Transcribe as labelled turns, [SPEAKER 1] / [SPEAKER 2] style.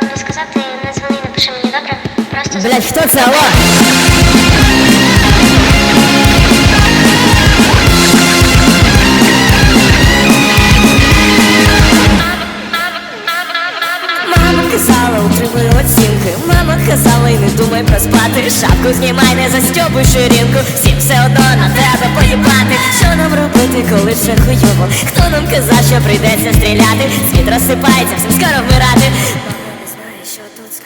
[SPEAKER 1] тобі сказати, не дзвони, напиши мені, добре? Просто
[SPEAKER 2] Блять, хто це? Алло?
[SPEAKER 3] Мама казала, утримуй оцінки Мама казала, і не думай проспати Шапку знімай, не застьобуй ширинку Всім все одно на тебе поїбати Що нам робити, коли все хуйово? Хто нам казав, що прийдеться стріляти? Світ розсипається, всім скоро вмирати